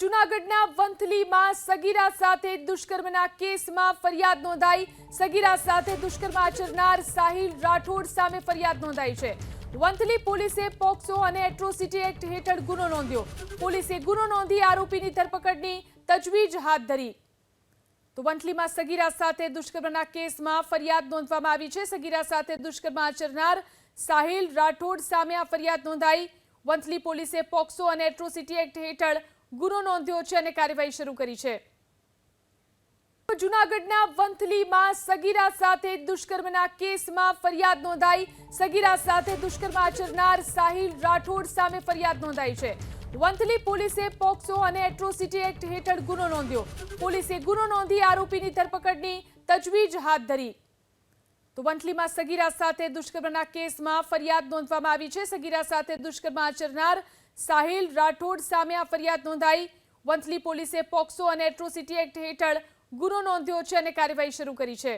જૂનાગઢના વંથલીમાં સગીરા સાથે દુષ્કર્મના કેસમાં ફરિયાદ નોંધાઈ. સગીરા સાથે દુષ્કર્મ આચરનાર સાહિલ રાઠોડ સામે ફરિયાદ નોંધાઈ છે. વંથલી પોલીસે પોક્સો અને એટ્રોસિટી એક્ટ હેઠળ ગુનો નોંધ્યો. પોલીસે ગુનો નોંધી આરોપીની ધરપકડની તજવીજ હાથ ધરી. તો વંથલીમાં સગીરા સાથે દુષ્કર્મના કેસમાં ફરિયાદ નોંધવામાં આવી છે. સગીરા સાથે દુષ્કર્મ આચરનાર સાહિલ રાઠોડ સામે આ ફરિયાદ નોંધાઈ. વંથલી પોલીસે પોક્સો અને એટ્રોસિટી એક્ટ હેઠળ ગુનો નોંધ્યો છે અને કાર્યવાહી શરૂ કરી છે. જુનાગઢના વંથલીમાં સગીરા સાથે દુષ્કર્મના કેસમાં ફરિયાદ નોંધાઈ. સગીરા સાથે દુષ્કર્મ આચરનાર સાહિલ રાઠોડ સામે ફરિયાદ નોંધાઈ છે. વંથલી પોલીસે પોક્સો અને એટ્રોસિટી એક્ટ હેઠળ ગુનો નોંધ્યો. પોલીસે ગુનો નોંધી આરોપીની ધરપકડની તજવીજ હાથ ધરી. તો વંથલીમાં સગીરા સાથે દુષ્કર્મના કેસમાં ફરિયાદ નોંધવામાં આવી છે. સગીરા સાથે દુષ્કર્મ આચરનાર સાહિલ રાઠોડ સામે આ ફરિયાદ નોંધાઈ. વંથલી પોલીસે પોક્સો અને એટ્રોસિટી એક્ટ હેઠળ ગુનો નોંધ્યો છે અને કાર્યવાહી શરૂ કરી છે.